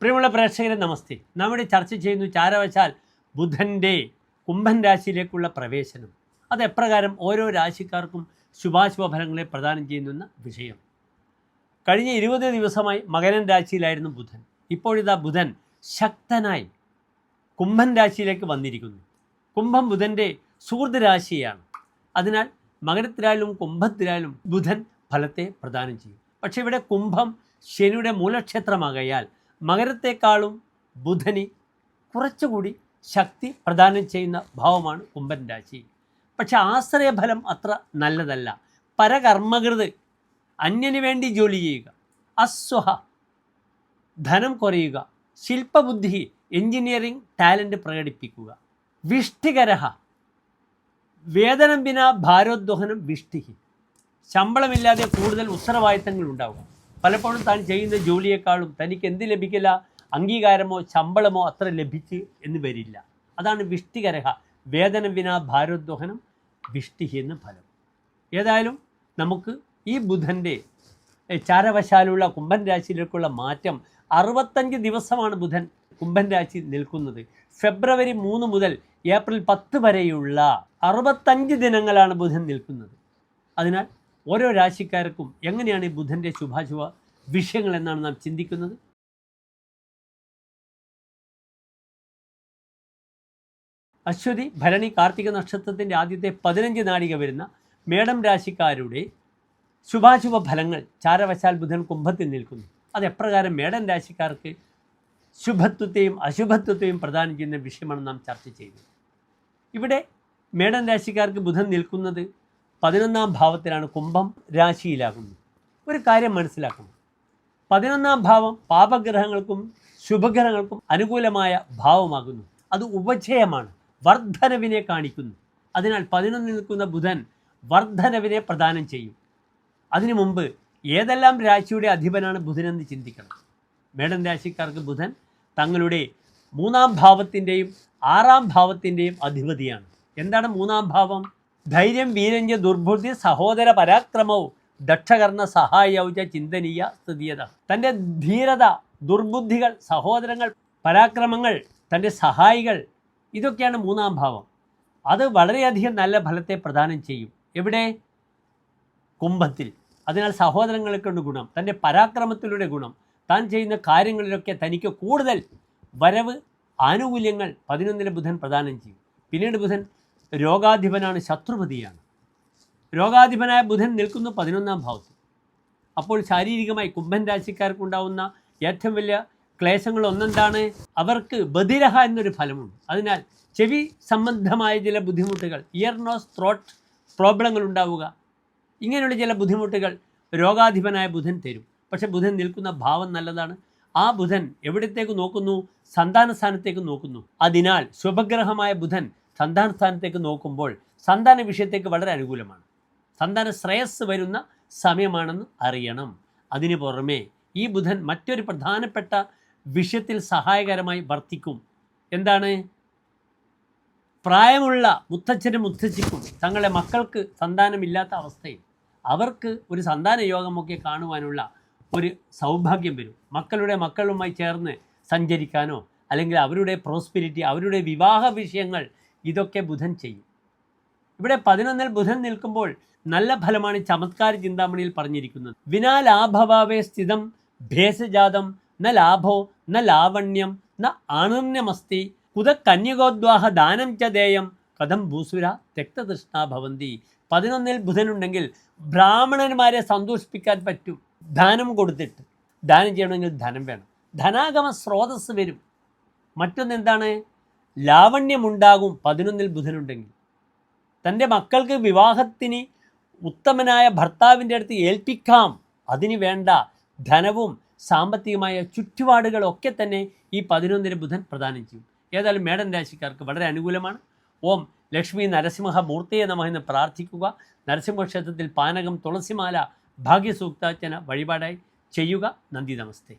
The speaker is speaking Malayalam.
പ്രിയമുള്ള പ്രേക്ഷകരെ നമസ്തേ. നമ്മുടെ ചർച്ച ചെയ്യുന്നു ചാരവശാൽ ബുധന്റെ കുംഭൻ രാശിയിലേക്കുള്ള പ്രവേശനം. അത് എപ്രകാരം ഓരോ രാശിക്കാർക്കും ശുഭാശുഭ ഫലങ്ങളെ പ്രദാനം ചെയ്യുന്ന വിഷയം. കഴിഞ്ഞ ഇരുപത് ദിവസമായി മകരൻ രാശിയിലായിരുന്നു ബുധൻ. ഇപ്പോഴിതാ ബുധൻ ശക്തനായി കുംഭൻ രാശിയിലേക്ക് വന്നിരിക്കുന്നു. കുംഭം ബുധന്റെ സുഹൃത് രാശിയാണ്. അതിനാൽ മകരത്തിലായാലും കുംഭത്തിലായാലും ബുധൻ ഫലത്തെ പ്രദാനം ചെയ്യും. പക്ഷേ ഇവിടെ കുംഭം ശനിയുടെ മൂലക്ഷേത്രമാകയാൽ മകരത്തെക്കാളും ബുധന് കുറച്ചുകൂടി ശക്തി പ്രദാനം ചെയ്യുന്ന ഭാവമാണ് കുംഭൻ രാശി. പക്ഷെ ആശ്രയഫലം അത്ര നല്ലതല്ല. പരകർമ്മകൃത് അന്യന് വേണ്ടി ജോലി ചെയ്യുക അസ്വഹ ധനം കുറയുക ശില്പബുദ്ധി എഞ്ചിനീയറിംഗ് ടാലന്റ് പ്രകടിപ്പിക്കുക. വിഷ്ടികരഹ വേതനം വിന ഭാരോദ്വഹനം വിഷ്ടിഹി. ശമ്പളമില്ലാതെ കൂടുതൽ ഉത്തരവാദിത്തങ്ങൾ ഉണ്ടാവുക. പലപ്പോഴും താൻ ചെയ്യുന്ന ജോലിയേക്കാളും തനിക്ക് എന്ത് ലഭിക്കില്ല? അംഗീകാരമോ ശമ്പളമോ അത്ര ലഭിച്ച് എന്ന് വരില്ല. അതാണ് വിഷ്ടികരഹ. വേതനം വിന ഭാരോദ്വഹനം വിഷ്ടിഹി എന്ന ഫലം. ഏതായാലും നമുക്ക് ഈ ബുധന്റെ ചാരവശാലുള്ള കുംഭൻ രാശിയിലേക്കുള്ള മാറ്റം അറുപത്തഞ്ച് ദിവസമാണ് ബുധൻ കുംഭൻ രാശി നിൽക്കുന്നത്. ഫെബ്രുവരി മൂന്ന് മുതൽ ഏപ്രിൽ പത്ത് വരെയുള്ള അറുപത്തഞ്ച് ദിനങ്ങളാണ് ബുധൻ നിൽക്കുന്നത്. അതിനാൽ ഓരോ രാശിക്കാർക്കും എങ്ങനെയാണ് ഈ ബുധന്റെ ശുഭാശുഭ വിഷയങ്ങൾ എന്നാണ് നാം ചിന്തിക്കുന്നത്? അശ്വതി ഭരണി കാർത്തിക നക്ഷത്രത്തിന്റെ ആദ്യത്തെ പതിനഞ്ച് നാഴിക വരുന്ന മേടം രാശിക്കാരുടെ ശുഭാശുഭ ഫലങ്ങൾ ചാരവശാൽ ബുധൻ കുംഭത്തിൽ നിൽക്കുന്നു. അത് എപ്രകാരം മേടം രാശിക്കാർക്ക് ശുഭത്വത്തെയും അശുഭത്വത്തെയും പ്രദാനം ചെയ്യുന്ന വിഷയമാണ് നാം ചർച്ച ചെയ്തത്. ഇവിടെ മേടം രാശിക്കാർക്ക് ബുധൻ നിൽക്കുന്നത് പതിനൊന്നാം ഭാവത്തിലാണ് കുംഭം രാശിയിലാകുന്നത്. ഒരു കാര്യം മനസ്സിലാക്കണം. പതിനൊന്നാം ഭാവം പാപഗ്രഹങ്ങൾക്കും ശുഭഗ്രഹങ്ങൾക്കും അനുകൂലമായ ഭാവമാകുന്നു. അത് ഉപജയമാണ്. വർദ്ധനവിനെ കാണിക്കുന്നു. അതിനാൽ പതിനൊന്നിൽ നിൽക്കുന്ന ബുധൻ വർദ്ധനവിനെ പ്രദാനം ചെയ്യും. അതിനു മുമ്പ് ഏതെല്ലാം രാശിയുടെ അധിപനാണ് ബുധനെന്ന് ചിന്തിക്കണം. മേഡം രാശിക്കാർക്ക് ബുധൻ തങ്ങളുടെ മൂന്നാം ഭാവത്തിന്റെയും ആറാം ഭാവത്തിന്റെയും അധിപതിയാണ്. എന്താണ് മൂന്നാം ഭാവം? ധൈര്യം വീരഞ്ച ദുർബുദ്ധി സഹോദര പരാക്രമവും ദക്ഷകർണ സഹായൗച ചിന്തനീയ സ്ഥിതിയത. തന്റെ ധീരത ദുർബുദ്ധികൾ സഹോദരങ്ങൾ പരാക്രമങ്ങൾ തന്റെ സഹായികൾ ഇതൊക്കെയാണ് മൂന്നാം ഭാവം. അത് വളരെയധികം നല്ല ഫലത്തെ പ്രദാനം ചെയ്യും. എവിടെ? കുംഭത്തിൽ. അതിനാൽ സഹോദരങ്ങളെ കൊണ്ട് ഗുണം തന്റെ പരാക്രമത്തിലൂടെ ഗുണം താൻ ചെയ്യുന്ന കാര്യങ്ങളിലൊക്കെ തനിക്ക് കൂടുതൽ വരവ് ആനുകൂല്യങ്ങൾ പതിനൊന്നിന് ബുധൻ പ്രദാനം ചെയ്യും. പിന്നീട് ബുധൻ രോഗാധിപനാണ് ശത്രുപതിയാണ്. രോഗാധിപനായ ബുധൻ നിൽക്കുന്നു പതിനൊന്നാം ഭാവത്തിൽ. അപ്പോൾ ശാരീരികമായി കുംഭൻ രാശിക്കാർക്കുണ്ടാവുന്ന ഏറ്റവും വലിയ ക്ലേശങ്ങൾ ഒന്നെന്താണ്? അവർക്ക് ബദിരഹ എന്നൊരു ഫലമുണ്ട്. അതിനാൽ ചെവി സംബന്ധമായ ചില ബുദ്ധിമുട്ടുകൾ ഇയർ നോസ് ത്രോട്ട് പ്രോബ്ലങ്ങൾ ഉണ്ടാവുക ഇങ്ങനെയുള്ള ചില ബുദ്ധിമുട്ടുകൾ രോഗാധിപനായ ബുധൻ തരും. പക്ഷേ ബുധൻ നിൽക്കുന്ന ഭാവം നല്ലതാണ്. ആ ബുധൻ എവിടത്തേക്ക് നോക്കുന്നു? സന്താന സ്ഥാനത്തേക്ക് നോക്കുന്നു. അതിനാൽ ശുഭഗ്രഹമായ ബുധൻ സന്താന സ്ഥാനത്തേക്ക് നോക്കുമ്പോൾ സന്താന വിഷയത്തേക്ക് വളരെ അനുകൂലമാണ്. സന്താന ശ്രേയസ് വരുന്ന സമയമാണെന്ന് അറിയണം. അതിനു പുറമേ ഈ ബുധൻ മറ്റൊരു പ്രധാനപ്പെട്ട വിഷയത്തിൽ സഹായകരമായി വർത്തിക്കും. എന്താണ്? പ്രായമുള്ള മുത്തച്ഛനും മുത്തച്ഛിക്കും തങ്ങളുടെ മക്കൾക്ക് സന്താനമില്ലാത്ത അവസ്ഥയിൽ അവർക്ക് ഒരു സന്താന യോഗമൊക്കെ കാണുവാനുള്ള ഒരു സൗഭാഗ്യം വരും. മക്കളുടെ മക്കളുമായി ചേർന്ന് സഞ്ചരിക്കാനോ അല്ലെങ്കിൽ അവരുടെ പ്രോസ്പിരിറ്റി അവരുടെ വിവാഹ വിഷയങ്ങൾ ഇതൊക്കെ ബുധൻ ചെയ്യും. ഇവിടെ പതിനൊന്നിൽ ബുധൻ നിൽക്കുമ്പോൾ നല്ല ഫലമാണ് ചമത്കാര ചിന്താമണിയിൽ പറഞ്ഞിരിക്കുന്നത്. വിനാ ലാഭഭാവേ സ്ഥിതം ഭേസജാതം ന ലാഭോ ന ലാവണ്യം ന ആണുണ്യമസ്തി കുത കന്യകോദ്വാഹ ദാനം ച ദേയം കഥം ഭൂസുര തെക്തതൃഷ്ണ ഭവന്തി. പതിനൊന്നിൽ ബുധനുണ്ടെങ്കിൽ ബ്രാഹ്മണന്മാരെ സന്തോഷിപ്പിക്കാൻ പറ്റും. ദാനം കൊടുത്തിട്ട് ദാനം ചെയ്യണമെങ്കിൽ ധനം വേണം. ധനാഗമ സ്രോതസ് വരും. മറ്റൊന്നെന്താണ്? ലാവണ്യമുണ്ടാകും പതിനൊന്നിൽ ബുധനുണ്ടെങ്കിൽ. തന്റെ മക്കൾക്ക് വിവാഹത്തിന് ഉത്തമനായ ഭർത്താവിന്റെ അടുത്ത് ഏൽപ്പിക്കാം. അതിന് വേണ്ട ധനവും സാമ്പത്തികമായ ചുറ്റുപാടുകളൊക്കെ തന്നെ ഈ പതിനൊന്നിന് ബുധൻ പ്രദാനം ചെയ്യും. ഏതായാലും മേടൻ രാശിക്കാർക്ക് വളരെ അനുകൂലമാണ്. ഓം ലക്ഷ്മി നരസിംഹ മൂർത്തിയെ നമ പ്രാർത്ഥിക്കുക. നരസിംഹക്ഷേത്രത്തിൽ പാനകം തുളസിമാല ഭാഗ്യസൂക്താർച്ചന വഴിപാടായി ചെയ്യുക. നന്ദി നമസ്തേ.